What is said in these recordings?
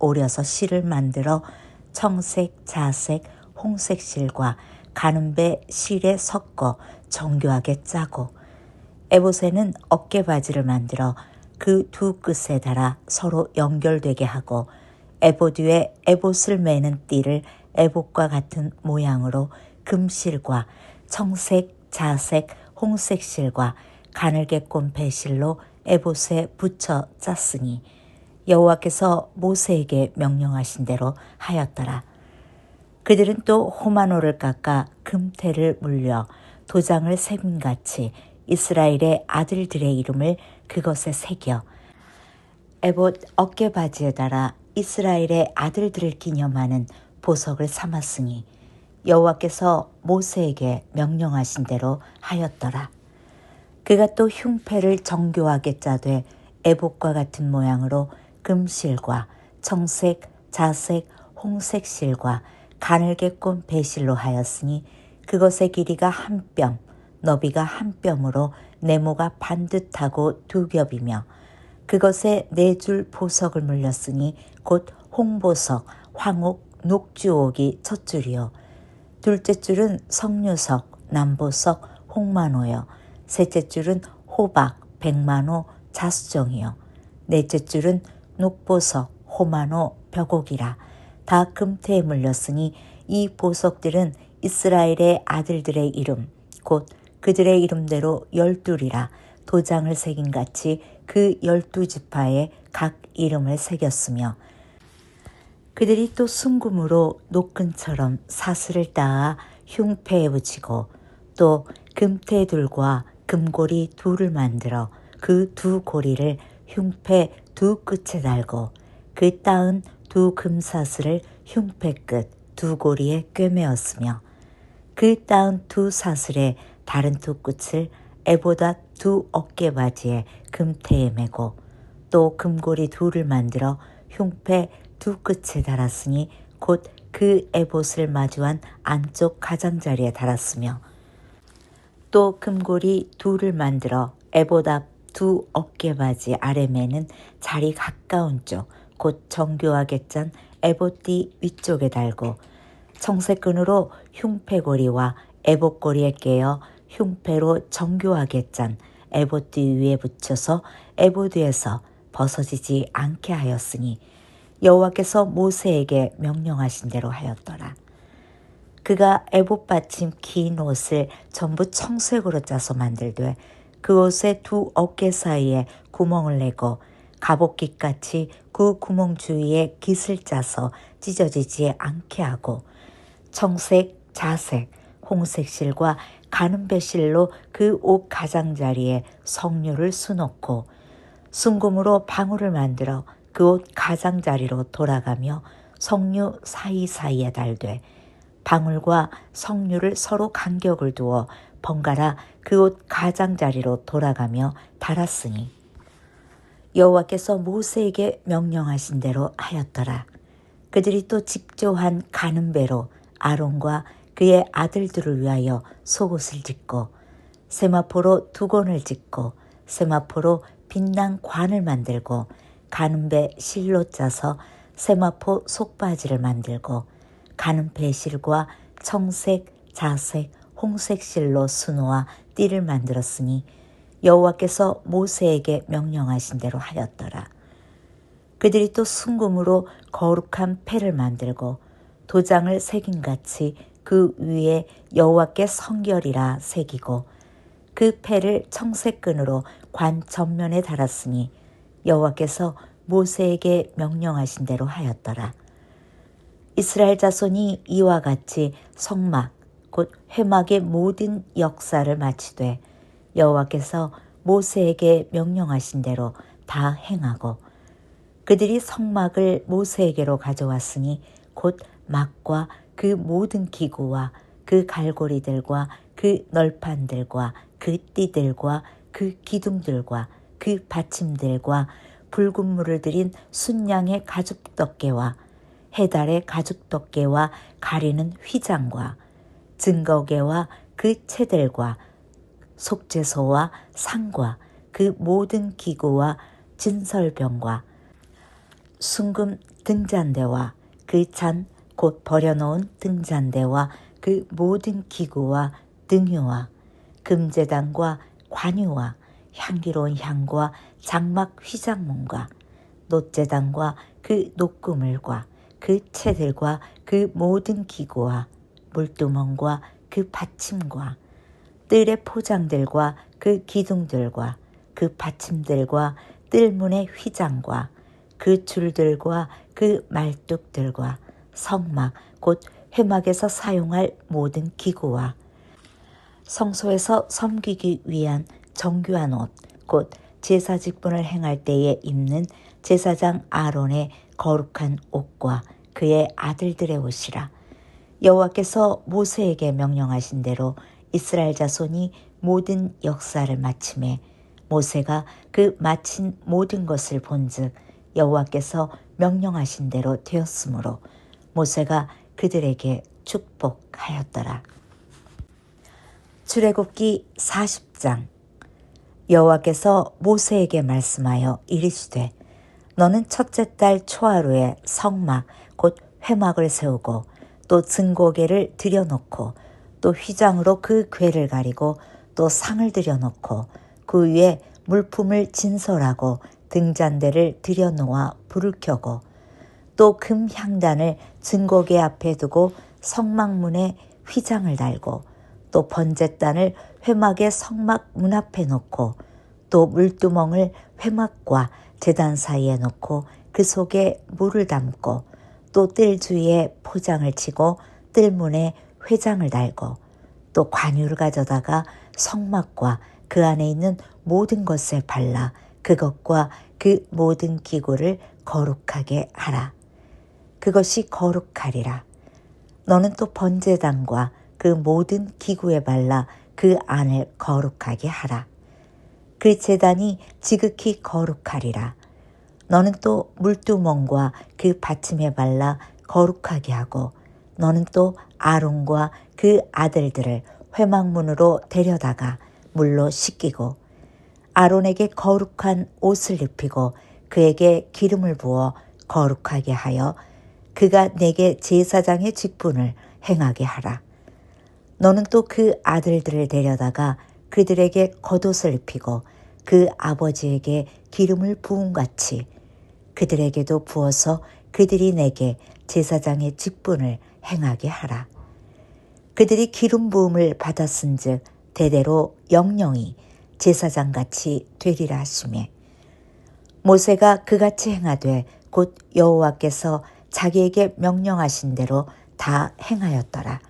오려서 실을 만들어 청색, 자색, 홍색 실과 가는배 실에 섞어 정교하게 짜고 에봇에는 어깨 바지를 만들어 그 두 끝에 달아 서로 연결되게 하고 에봇 위에 에봇을 매는 띠를 에봇과 같은 모양으로 금실과 청색, 자색, 홍색 실과 가늘게 꼰 배실로 에봇에 붙여 짰으니 여호와께서 모세에게 명령하신 대로 하였더라. 그들은 또 호마노를 깎아 금태를 물려 도장을 새김같이 이스라엘의 아들들의 이름을 그것에 새겨 에봇 어깨바지에 달아 이스라엘의 아들들을 기념하는 보석을 삼았으니 여호와께서 모세에게 명령하신 대로 하였더라. 그가 또 흉패를 정교하게 짜되 에봇과 같은 모양으로 금실과 청색, 자색, 홍색 실과 가늘게 꼰 배실로 하였으니 그것의 길이가 한 뼘, 너비가 한 뼘으로 네모가 반듯하고 두 겹이며 그것에 네 줄 보석을 물렸으니 곧 홍보석, 황옥, 녹주옥이 첫 줄이요. 둘째 줄은 성류석, 남보석, 홍만호요. 셋째 줄은 호박, 백만호, 자수정이요. 넷째 줄은 녹보석, 호만호, 벽옥이라 다 금태에 물렸으니 이 보석들은 이스라엘의 아들들의 이름 곧 그들의 이름대로 열둘이라 도장을 새긴 같이 그 열두 지파에 각 이름을 새겼으며 그들이 또 순금으로 노끈처럼 사슬을 따아 흉패에 붙이고 또 금태둘과 금고리 둘을 만들어 그 두 고리를 흉패 두 끝에 달고 그 따은 두 금사슬을 흉패 끝 두 고리에 꿰매었으며 그 따은 두 사슬의 다른 두 끝을 애보다 두 어깨 바지에 금태에 매고 또 금고리 둘을 만들어 흉패 두 끝에 달았으니 곧 그 에봇을 마주한 안쪽 가장자리에 달았으며 또 금고리 둘을 만들어 앞 두 어깨 바지 아래매는 자리 가까운 쪽 곧 정교하게 짠 에봇띠 위쪽에 달고 청색끈으로 흉패고리와 에봇고리에 깨어 흉패로 정교하게 짠 에봇띠 위에 붙여서 에봇 위에서 벗어지지 않게 하였으니 여호와께서 모세에게 명령하신 대로 하였더라. 그가 에봇 받침 긴 옷을 전부 청색으로 짜서 만들되 그 옷의 두 어깨 사이에 구멍을 내고 갑옷깃같이 그 구멍 주위에 깃을 짜서 찢어지지 않게 하고 청색, 자색, 홍색 실과 가는 배 실로 그 옷 가장자리에 석류를 수놓고 순금으로 방울을 만들어 그 옷 가장자리로 돌아가며 석류 사이사이에 달되 방울과 석류를 서로 간격을 두어 번갈아 그 옷 가장자리로 돌아가며 달았으니 여호와께서 모세에게 명령하신 대로 하였더라. 그들이 또 직조한 가는 배로 아론과 그의 아들들을 위하여 속옷을 짓고 세마포로 두건을 짓고 세마포로 빛난 관을 만들고 가는 배 실로 짜서 세마포 속바지를 만들고 가는 배 실과 청색, 자색, 홍색 실로 수놓아 띠를 만들었으니 여호와께서 모세에게 명령하신 대로 하였더라. 그들이 또 순금으로 거룩한 패를 만들고 도장을 새김같이 그 위에 여호와께 성결이라 새기고 그 패를 청색끈으로 관 전면에 달았으니 여호와께서 모세에게 명령하신 대로 하였더라. 이스라엘 자손이 이와 같이 성막 곧 회막의 모든 역사를 마치되 여호와께서 모세에게 명령하신 대로 다 행하고 그들이 성막을 모세에게로 가져왔으니 곧 막과 그 모든 기구와 그 갈고리들과 그 널판들과 그 띠들과 그 기둥들과 그 받침들과 붉은 물을 들인 순양의 가죽 덮개와 해달의 가죽 덮개와 가리는 휘장과 증거개와 그 채들과 속죄소와 상과 그 모든 기구와 진설병과 순금 등잔대와 그 잔 곧 버려놓은 등잔대와 그 모든 기구와 등유와 금제단과 관유와 향기로운 향과 장막 휘장문과 노제단과 그 녹그물과 그 채들과 그 모든 기구와 물두멍과 그 받침과 뜰의 포장들과 그 기둥들과 그 받침들과 뜰문의 휘장과 그 줄들과 그 말뚝들과 성막 곧 회막에서 사용할 모든 기구와 성소에서 섬기기 위한 정교한 옷, 곧 제사 직분을 행할 때에 입는 제사장 아론의 거룩한 옷과 그의 아들들의 옷이라. 여호와께서 모세에게 명령하신 대로 이스라엘 자손이 모든 역사를 마침에 모세가 그 마친 모든 것을 본즉 여호와께서 명령하신 대로 되었으므로 모세가 그들에게 축복하였더라. 출애굽기 40장 여호와께서 모세에게 말씀하여 이르시되 너는 첫째 달 초하루에 성막 곧 회막을 세우고 또 증고개를 들여놓고 또 휘장으로 그 궤를 가리고 또 상을 들여놓고 그 위에 물품을 진설하고 등잔대를 들여놓아 불을 켜고 또 금 향단을 증거계 앞에 두고 성막문에 휘장을 달고 또 번제단을 회막의 성막 문 앞에 놓고 또 물두멍을 회막과 재단 사이에 놓고 그 속에 물을 담고 또 뜰 주위에 포장을 치고 뜰문에 회장을 달고 또 관유를 가져다가 성막과 그 안에 있는 모든 것에 발라 그것과 그 모든 기구를 거룩하게 하라. 그것이 거룩하리라. 너는 또 번제단과 그 모든 기구에 발라 그 안을 거룩하게 하라. 그 재단이 지극히 거룩하리라. 너는 또 물두멍과 그 받침에 발라 거룩하게 하고 너는 또 아론과 그 아들들을 회막문으로 데려다가 물로 씻기고 아론에게 거룩한 옷을 입히고 그에게 기름을 부어 거룩하게 하여 그가 내게 제사장의 직분을 행하게 하라. 너는 또 그 아들들을 데려다가 그들에게 겉옷을 입히고 그 아버지에게 기름을 부은 같이 그들에게도 부어서 그들이 내게 제사장의 직분을 행하게 하라. 그들이 기름 부음을 받았은즉 대대로 영영이 제사장 같이 되리라 하시매 모세가 그같이 행하되 곧 여호와께서 자기에게 명령하신 대로 다 행하였더라.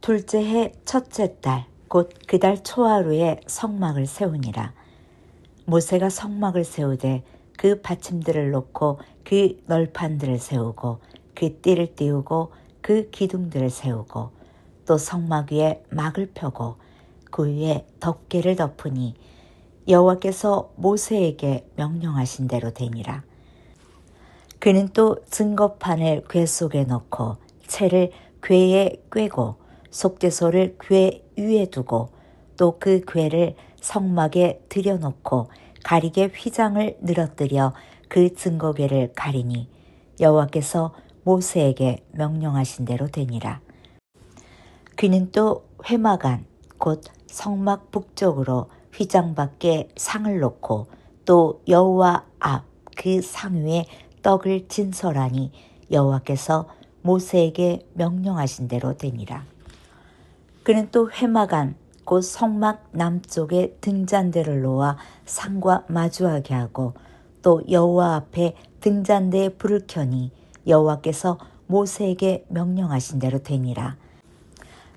둘째 해 첫째 달 곧 그 달 초하루에 성막을 세우니라. 모세가 성막을 세우되 그 받침들을 놓고 그 널판들을 세우고 그 띠를 띄우고 그 기둥들을 세우고 또 성막 위에 막을 펴고 그 위에 덮개를 덮으니 여호와께서 모세에게 명령하신 대로 되니라. 그는 또 증거판을 궤 속에 넣고 채를 궤에 꿰고 속죄소를 궤 위에 두고 또 그 궤를 성막에 들여놓고 가리개 휘장을 늘어뜨려 그 증거궤를 가리니 여호와께서 모세에게 명령하신 대로 되니라. 그는 또 회막안 곧 성막 북쪽으로 휘장 밖에 상을 놓고 또 여호와 앞 그 상 위에 떡을 진설하니 여호와께서 모세에게 명령하신 대로 되니라. 그는 또 회막안 곧 성막 남쪽에 등잔대를 놓아 상과 마주하게 하고 또 여호와 앞에 등잔대에 불을 켜니 여호와께서 모세에게 명령하신 대로 되니라.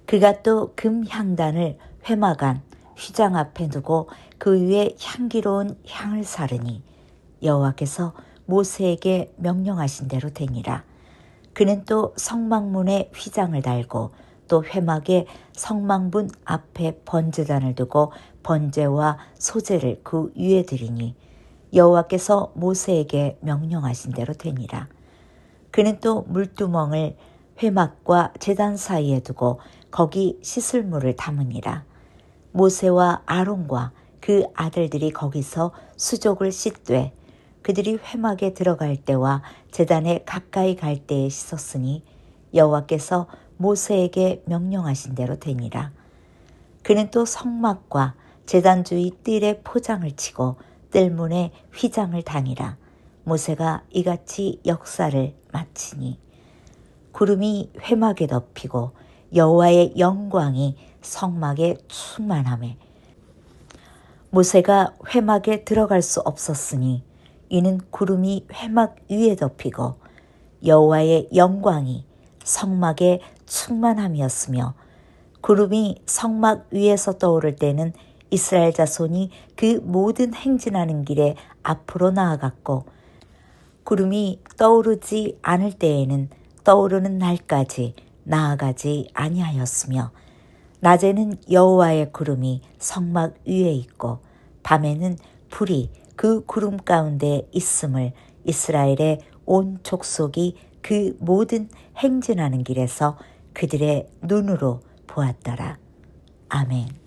그가 또 금 향단을 회막안 휘장 앞에 두고 그 위에 향기로운 향을 사르니 여호와께서 모세에게 명령하신 대로 되니라. 그는 또 성막문에 휘장을 달고 또 회막에 성막문 앞에 번제단을 두고 번제와 소제를 그 위에 드리니 여호와께서 모세에게 명령하신 대로 되니라. 그는 또 물두멍을 회막과 제단 사이에 두고 거기 씻을 물을 담으니라. 모세와 아론과 그 아들들이 거기서 수족을 씻되 그들이 회막에 들어갈 때와 제단에 가까이 갈 때에 씻었으니 여호와께서 모세에게 명령하신 대로 되니라. 그는 또 성막과 제단 주위 뜰에 포장을 치고 뜰문에 휘장을 다니라. 모세가 이같이 역사를 마치니 구름이 회막에 덮이고 여호와의 영광이 성막에 충만함에 모세가 회막에 들어갈 수 없었으니 이는 구름이 회막 위에 덮이고 여호와의 영광이 성막에 충만함이었으며 구름이 성막 위에서 떠오를 때는 이스라엘 자손이 그 모든 행진하는 길에 앞으로 나아갔고 구름이 떠오르지 않을 때에는 떠오르는 날까지 나아가지 아니하였으며 낮에는 여호와의 구름이 성막 위에 있고 밤에는 불이 그 구름 가운데 있음을 이스라엘의 온 족속이 그 모든 행진하는 길에서 그들의 눈으로 보았더라. 아멘.